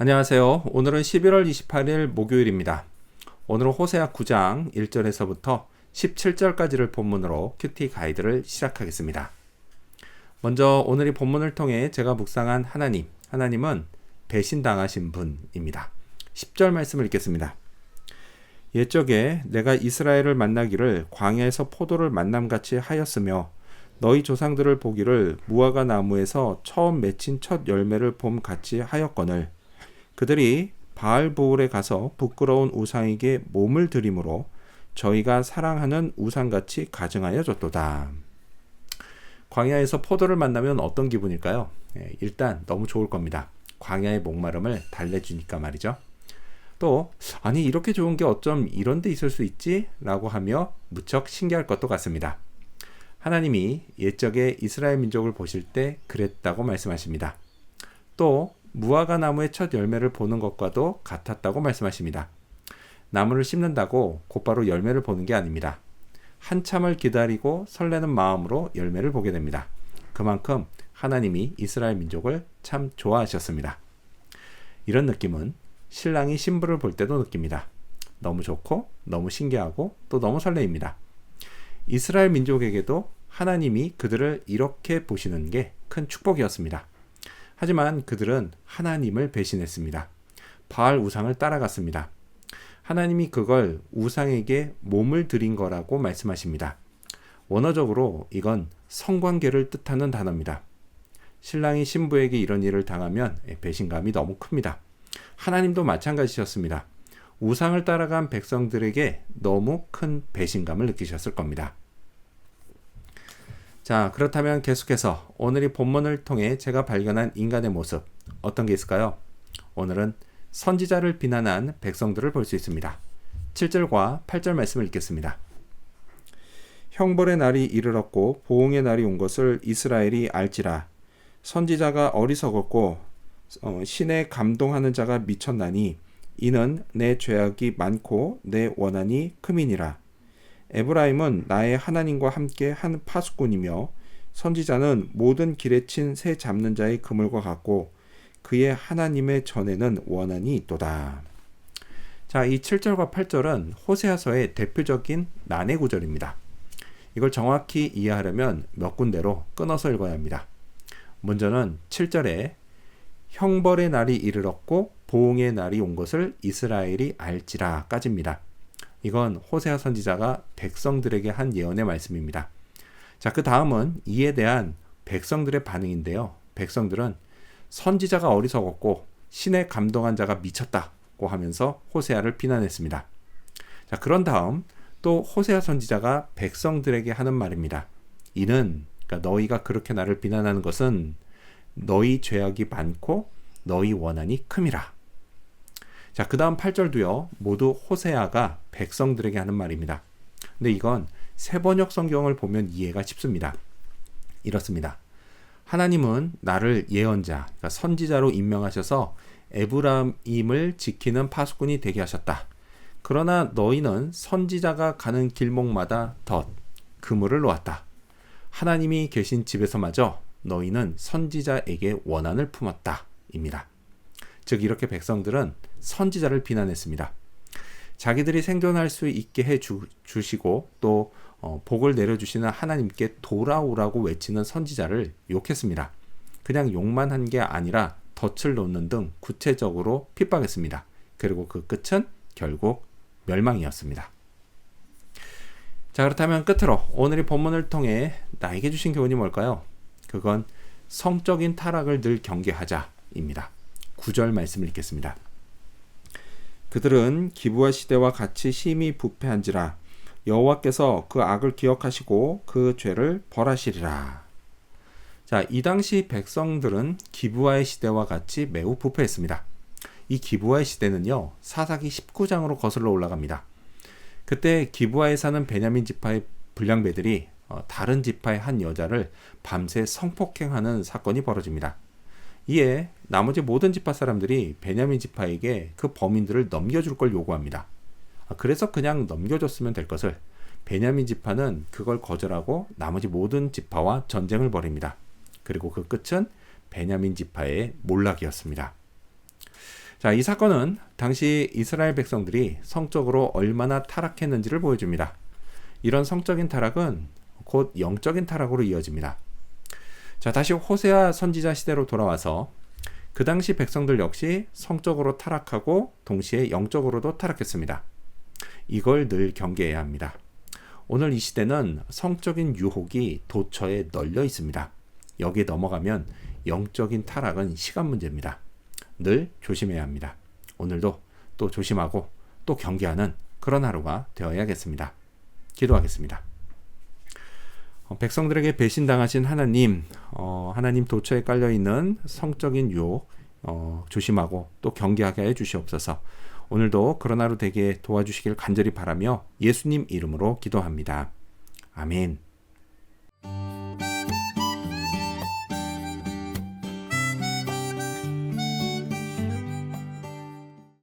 안녕하세요. 오늘은 11월 28일 목요일입니다. 오늘은 호세아 9장 1절에서부터 17절까지를 본문으로 큐티 가이드를 시작하겠습니다. 먼저 오늘 이 본문을 통해 제가 묵상한 하나님, 하나님은 배신당하신 분입니다. 10절 말씀을 읽겠습니다. 옛적에 내가 이스라엘을 만나기를 광야에서 포도를 만남같이 하였으며 너희 조상들을 보기를 무화과 나무에서 처음 맺힌 첫 열매를 봄같이 하였거늘 그들이 바알보울에 가서 부끄러운 우상에게 몸을 들이므로 저희가 사랑하는 우상같이 가증하여 줬도다. 광야에서 포도를 만나면 어떤 기분일까요? 예, 일단 너무 좋을 겁니다. 광야의 목마름을 달래주니까 말이죠. 또 아니 이렇게 좋은 게 어쩜 이런 데 있을 수 있지? 라고 하며 무척 신기할 것도 같습니다. 하나님이 옛적에 이스라엘 민족을 보실 때 그랬다고 말씀하십니다. 또 무화과 나무의 첫 열매를 보는 것과도 같았다고 말씀하십니다. 나무를 심는다고 곧바로 열매를 보는 게 아닙니다. 한참을 기다리고 설레는 마음으로 열매를 보게 됩니다. 그만큼 하나님이 이스라엘 민족을 참 좋아하셨습니다. 이런 느낌은 신랑이 신부를 볼 때도 느낍니다. 너무 좋고, 너무 신기하고, 또 너무 설레입니다. 이스라엘 민족에게도 하나님이 그들을 이렇게 보시는 게 큰 축복이었습니다. 하지만 그들은 하나님을 배신했습니다. 바알 우상을 따라갔습니다. 하나님이 그걸 우상에게 몸을 들인 거라고 말씀하십니다. 원어적으로 이건 성관계를 뜻하는 단어입니다. 신랑이 신부에게 이런 일을 당하면 배신감이 너무 큽니다. 하나님도 마찬가지셨습니다. 우상을 따라간 백성들에게 너무 큰 배신감을 느끼셨을 겁니다. 자, 그렇다면 계속해서 오늘 이 본문을 통해 제가 발견한 인간의 모습 어떤 게 있을까요? 오늘은 선지자를 비난한 백성들을 볼 수 있습니다. 7절과 8절 말씀을 읽겠습니다. 형벌의 날이 이르렀고 보응의 날이 온 것을 이스라엘이 알지라 선지자가 어리석었고 어, 신에 감동하는 자가 미쳤나니 이는 내 죄악이 많고 내 원한이 크민이라 에브라임은 나의 하나님과 함께 한 파수꾼이며 선지자는 모든 길에 친 새 잡는 자의 그물과 같고 그의 하나님의 전에는 원한이 있도다. 자, 이 7절과 8절은 호세아서의 대표적인 난해 구절입니다. 이걸 정확히 이해하려면 몇 군데로 끊어서 읽어야 합니다. 먼저는 7절에 형벌의 날이 이르렀고 보응의 날이 온 것을 이스라엘이 알지라까지입니다. 이건 호세아 선지자가 백성들에게 한 예언의 말씀입니다. 자, 그 다음은 이에 대한 백성들의 반응인데요. 백성들은 선지자가 어리석었고 신의 감동한 자가 미쳤다고 하면서 호세아를 비난했습니다. 자, 그런 다음 또 호세아 선지자가 백성들에게 하는 말입니다. 이는 그러니까 너희가 그렇게 나를 비난하는 것은 너희 죄악이 많고 너희 원한이 큼이라. 자, 그 다음 8절도요, 모두 호세아가 백성들에게 하는 말입니다. 근데 이건 세번역 성경을 보면 이해가 쉽습니다. 이렇습니다. 하나님은 나를 예언자, 그러니까 선지자로 임명하셔서 에브라임을 지키는 파수꾼이 되게 하셨다. 그러나 너희는 선지자가 가는 길목마다 덫, 그물을 놓았다. 하나님이 계신 집에서마저 너희는 선지자에게 원한을 품었다. 입니다. 즉 이렇게 백성들은 선지자를 비난했습니다. 자기들이 생존할 수 있게 해 주, 시고 또 어, 복을 내려주시는 하나님께 돌아오라고 외치는 선지자를 욕했습니다. 그냥 욕만 한 게 아니라 덫을 놓는 등 구체적으로 핍박했습니다. 그리고 그 끝은 결국 멸망이었습니다. 자, 그렇다면 끝으로 오늘의 본문을 통해 나에게 주신 교훈이 뭘까요? 그건 성적인 타락을 늘 경계하자입니다. 9절 말씀을 읽겠습니다. 그들은 기부와 시대와 같이 심히 부패한지라 여호와께서 그 악을 기억하시고 그 죄를 벌하시리라. 자, 이 당시 백성들은 기부와의 시대와 같이 매우 부패했습니다. 이 기부와의 시대는요, 사사기 19장으로 거슬러 올라갑니다. 그때 기부와에 사는 베냐민 지파의 불량배들이 어, 다른 지파의 한 여자를 밤새 성폭행하는 사건이 벌어집니다. 이에 나머지 모든 지파 사람들이 베냐민 지파에게 그 범인들을 넘겨줄 걸 요구합니다. 아, 그래서 그냥 넘겨줬으면 될 것을 베냐민 지파는 그걸 거절하고 나머지 모든 지파와 전쟁을 벌입니다. 그리고 그 끝은 베냐민 지파의 몰락이었습니다. 자, 이 사건은 당시 이스라엘 백성들이 성적으로 얼마나 타락했는지를 보여줍니다. 이런 성적인 타락은 곧 영적인 타락으로 이어집니다. 자, 다시 호세아 선지자 시대로 돌아와서 그 당시 백성들 역시 성적으로 타락하고 동시에 영적으로도 타락했습니다. 이걸 늘 경계해야 합니다. 오늘 이 시대는 성적인 유혹이 도처에 널려 있습니다. 여기에 넘어가면 영적인 타락은 시간 문제입니다. 늘 조심해야 합니다. 오늘도 또 조심하고 또 경계하는 그런 하루가 되어야겠습니다. 기도하겠습니다. 어, 백성들에게 배신당하신 하나님, 어, 하나님 도처에 깔려 있는 성적인 유혹 어, 조심하고 또 경계하게 해 주시옵소서. 오늘도 그런 하루 되게 도와주시길 간절히 바라며 예수님 이름으로 기도합니다. 아멘.